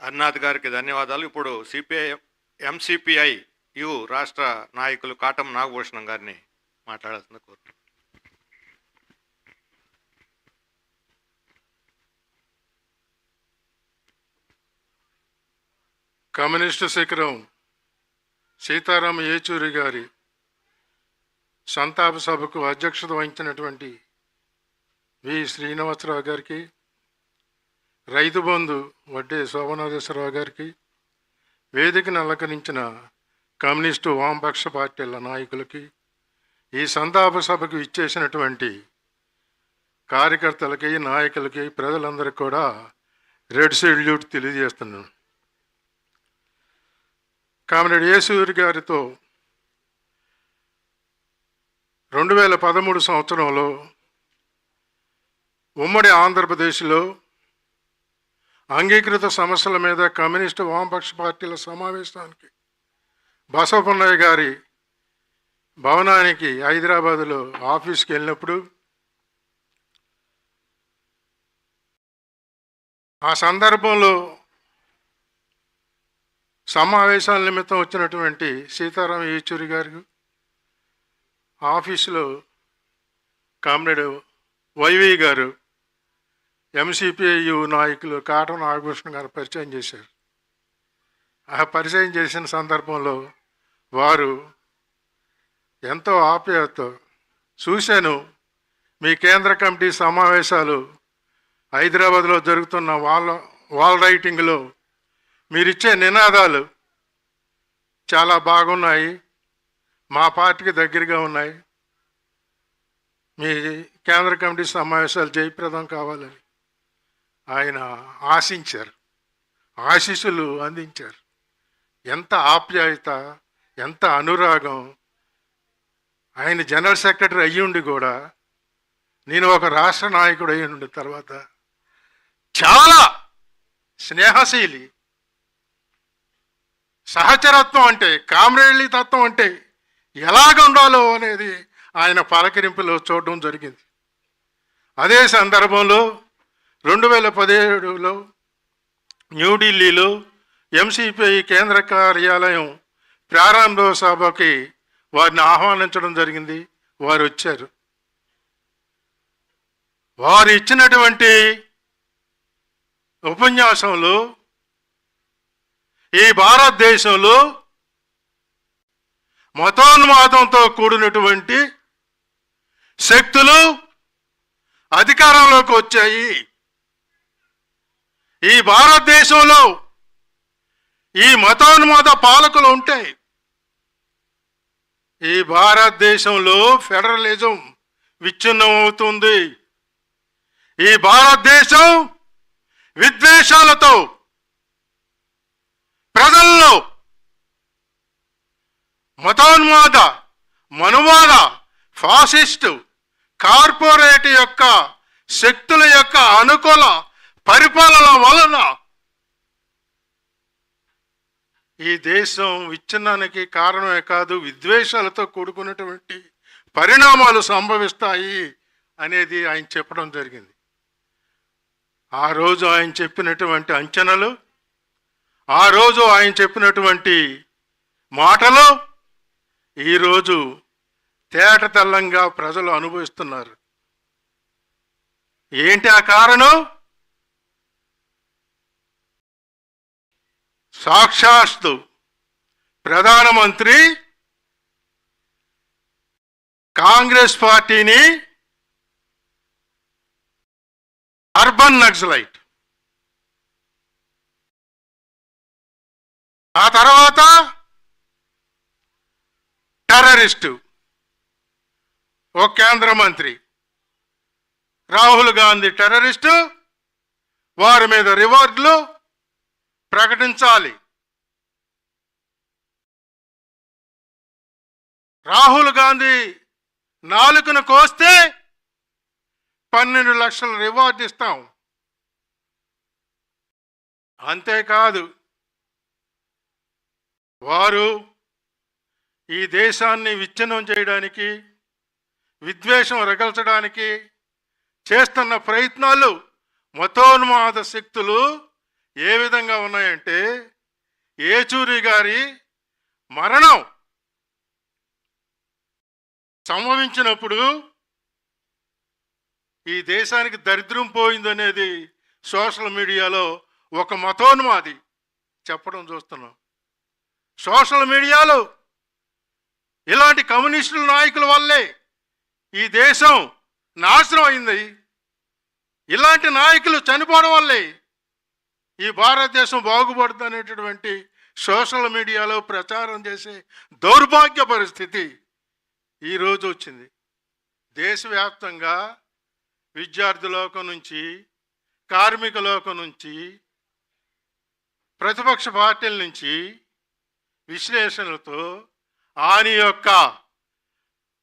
అరునాథ్ గారికి ధన్యవాదాలు. ఇప్పుడు సిపిఐ ఎంసిపిఐ యు రాష్ట్ర నాయకులు కాటం నాగభూషణం గారిని మాట్లాడాల్సింది కోరుతున్నాను కమ్యూనిస్టు శిఖరం సీతారామ ఏచూరి గారి సంతాప సభకు అధ్యక్షత వహించినటువంటి వి శ్రీనివాసరావు గారికి రైతు బంధు వడ్డే శోభనాథేశ్వరరావు గారికి వేదికను అలంకరించిన కమ్యూనిస్టు వామపక్ష పార్టీల నాయకులకి ఈ సంతాప సభకు ఇచ్చేసినటువంటి కార్యకర్తలకి నాయకులకి ప్రజలందరికీ కూడా రెడ్ సెల్యూట్ తెలియజేస్తున్నాను. కామిరెడ్డి యేసూరి గారితో రెండు వేల పదమూడు సంవత్సరంలో ఉమ్మడి ఆంధ్రప్రదేశ్లో అంగీకృత సమస్యల మీద కమ్యూనిస్టు వామపక్ష పార్టీల సమావేశానికి బసవపున్నయ్య గారి భవనానికి హైదరాబాదులో ఆఫీస్కి వెళ్ళినప్పుడు ఆ సందర్భంలో సమావేశాల నిమిత్తం వచ్చినటువంటి సీతారాం యేచూరి గారు ఆఫీసులో కామ్రేడ్ వైవి గారు ఎంసీపీయు నాయకులు కాటన్ నాగభూషణ్ గారు పరిచయం చేశారు. ఆ పరిచయం చేసిన సందర్భంలో వారు ఎంతో ఆప్యాయతతో చూశాను మీ కేంద్ర కమిటీ సమావేశాలు హైదరాబాద్లో జరుగుతున్న వాల్ వాల్ రైటింగ్లో మీరిచ్చే నినాదాలు చాలా బాగున్నాయి మా పార్టీకి దగ్గరగా ఉన్నాయి. మీ కేంద్ర కమిటీ సమావేశాలు జయప్రదం కావాలని. ఆయన ఆశించారు. ఆశీస్సులు అందించారు. ఎంత ఆప్యాయత ఎంత అనురాగం. ఆయన జనరల్ సెక్రటరీ అయ్యుండి కూడా నేను ఒక రాష్ట్ర నాయకుడు అయ్యుండి తర్వాత చాలా స్నేహశీలి సహచరత్వం అంటే కామ్రేళ్ళి తత్వం అంటే ఎలాగ ఉండాలో అనేది ఆయన పలకరింపులో చూడడం జరిగింది. అదే సందర్భంలో రెండు వేల పదిహేడులో న్యూఢిల్లీలో ఎంసీపీ కేంద్ర కార్యాలయం ప్రారంభ సభకి వారిని ఆహ్వానించడం జరిగింది. వారు వచ్చారు. వారు ఇచ్చినటువంటి ఉపన్యాసంలో ఈ భారతదేశంలో మతోన్మాదంతో కూడినటువంటి శక్తులు అధికారంలోకి వచ్చాయి. ఈ భారతదేశంలో ఈ మతోన్మాద పాలకులు ఉంటాయి ఈ భారతదేశంలో ఫెడరలిజం విచ్ఛిన్నం అవుతుంది ఈ భారతదేశం విద్వేషాలతో ప్రజల్లో మతోన్మాద మనువాద ఫాసిస్టు కార్పొరేట్ యొక్క శక్తుల యొక్క అనుకూల పరిపాలన వలన ఈ దేశం విచ్ఛిన్నానికి కారణమే కాదు విద్వేషాలతో కూడుకున్నటువంటి పరిణామాలు సంభవిస్తాయి అనేది ఆయన చెప్పడం జరిగింది. ఆ రోజు ఆయన చెప్పినటువంటి అంచనాలు ఆ రోజు ఆయన చెప్పినటువంటి మాటలు ఈరోజు తేట తెల్లంగా ప్రజలు అనుభవిస్తున్నారు. ఏంటి ఆ కారణం? సాక్షాస్తు ప్రధానమంత్రి కాంగ్రెస్ పార్టీని అర్బన్ నక్సలైట్. ఆ తర్వాత టెర్రరిస్టు. ఓ కేంద్ర మంత్రి. రాహుల్ గాంధీ టెర్రరిస్టు. వారి మీద రివార్డులు. ప్రకటించాలి. రాహుల్ గాంధీ నాలుకను కోస్తే పన్నెండు లక్షల రివార్డు ఇస్తాం. అంతేకాదు వారు ఈ దేశాన్ని విచ్ఛిన్నం చేయడానికి విద్వేషం రగల్చడానికి చేస్తున్న ప్రయత్నాలు మతోన్మాద శక్తులు ఏ విధంగా ఉన్నాయంటే ఏచూరి గారి మరణం సంభవించినప్పుడు ఈ దేశానికి దరిద్రం పోయిందనేది సోషల్ మీడియాలో ఒక మతోన్మాది చెప్పడం చూస్తున్నాం. సోషల్ మీడియాలో ఇలాంటి కమ్యూనిస్టుల నాయకుల వల్లే ఈ దేశం నాశనం అయింది. ఇలాంటి నాయకులు చనిపోవడం వల్లే ఈ భారతదేశం బాగుపడుతుంది సోషల్ మీడియాలో ప్రచారం చేసే దౌర్భాగ్య పరిస్థితి ఈరోజు వచ్చింది. దేశవ్యాప్తంగా విద్యార్థి లోకం నుంచి కార్మిక లోకం నుంచి ప్రతిపక్ష పార్టీల నుంచి విశ్లేషణలతో ఆయన యొక్క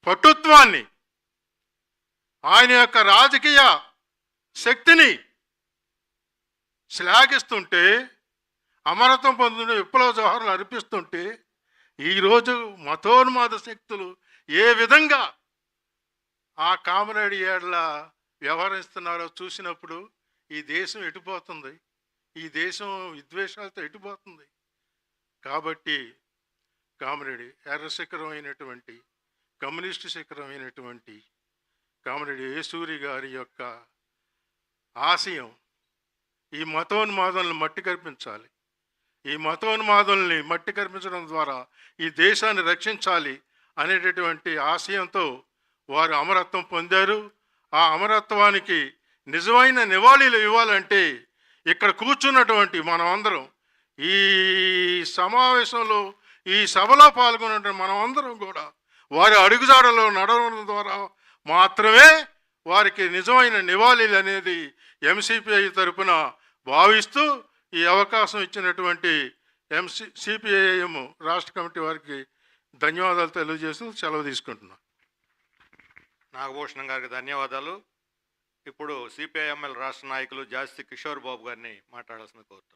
పటుత్వాన్ని ఆయన యొక్క రాజకీయ శక్తిని శ్లాఘిస్తుంటే అమరత్వం పొందిన విప్లవ జవహర్లు అర్పిస్తుంటే ఈరోజు మతోన్మాద శక్తులు ఏ విధంగా ఆ కామరేడ్ ఏళ్ళ వ్యవహరిస్తున్నారో చూసినప్పుడు ఈ దేశం ఎటుపోతుంది? ఈ దేశం విద్వేషాలతో ఎటుపోతుంది? కాబట్టి కామరేడి ఎర్ర శిఖరమైనటువంటి కమ్యూనిస్టు శిఖరమైనటువంటి కామరేడి యేసూరి గారి యొక్క ఆశయం ఈ మతోన్మాదులను మట్టి కల్పించాలి ఈ మతోన్మాదుల్ని మట్టి కల్పించడం ద్వారా ఈ దేశాన్ని రక్షించాలి అనేటటువంటి ఆశయంతో వారు అమరత్వం పొందారు. ఆ అమరత్వానికి నిజమైన నివాళీలు ఇవ్వాలంటే ఇక్కడ కూర్చున్నటువంటి మనం అందరం ఈ సమావేశంలో ఈ సభలో పాల్గొన్న మనం అందరం కూడా వారి అడుగుజాడలో నడవడం ద్వారా మాత్రమే వారికి నిజమైన నివాళీలు అనేది ఎంసీపీఐ తరపున భావిస్తూ ఈ అవకాశం ఇచ్చినటువంటి ఎంసీ సిపిఐఎం రాష్ట్ర కమిటీ వారికి ధన్యవాదాలు తెలియజేస్తూ సెలవు తీసుకుంటున్నాను నాగభూషణం గారికి ధన్యవాదాలు. ఇప్పుడు సిపిఐఎంఎల్ రాష్ట్ర నాయకులు జాస్తి కిషోర్ బాబు గారిని మాట్లాడాల్సిన కోరుతున్నాను